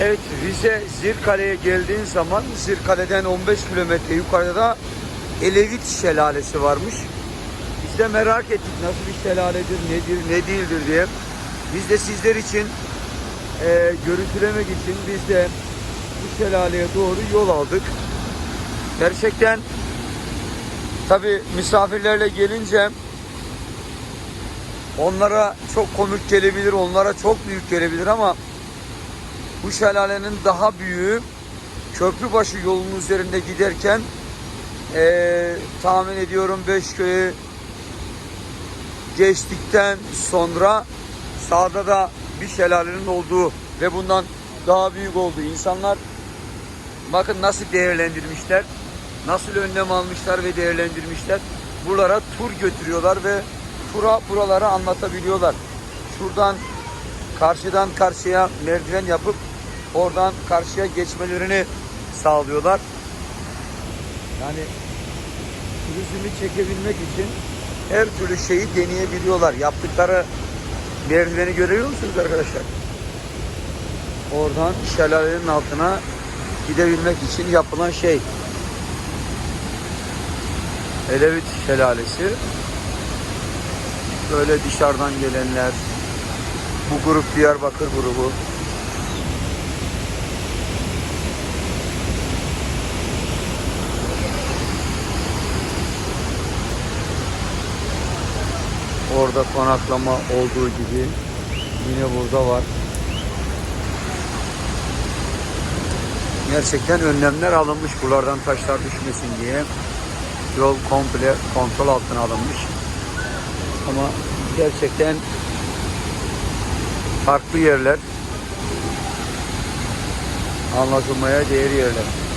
Evet Rize Zirkale'ye geldiğin zaman Zirkale'den 15 kilometre yukarıda da Elevit Şelalesi varmış. Biz de merak ettik nasıl bir şelaledir, nedir, ne değildir diye. Biz de sizler için e, görüntülemek için biz de bu şelaleye doğru yol aldık. Gerçekten tabi misafirlerle gelince onlara çok komik gelebilir, onlara çok büyük gelebilir ama bu şelalenin daha büyüğü Köprübaşı yolunun üzerinde giderken eee, tahmin ediyorum Beşköy'ü geçtikten sonra sağda da bir şelalenin olduğu ve bundan daha büyük olduğu insanlar bakın nasıl değerlendirmişler nasıl önlem almışlar ve değerlendirmişler. Buralara tur götürüyorlar ve tura buraları anlatabiliyorlar. Şuradan karşıdan karşıya merdiven yapıp oradan karşıya geçmelerini sağlıyorlar. Yani turizmi çekebilmek için her türlü şeyi deneyebiliyorlar. Yaptıkları merdiveni görüyor musunuz arkadaşlar? Oradan şelalenin altına gidebilmek için yapılan şey. Elevit Şelalesi. Böyle dışarıdan gelenler, bu grup Diyarbakır grubu. Orada konaklama olduğu gibi yine burada var. Gerçekten önlemler alınmış buralardan taşlar düşmesin diye. Yol komple kontrol altına alınmış. Ama gerçekten farklı yerler anlatılmaya değer yerler.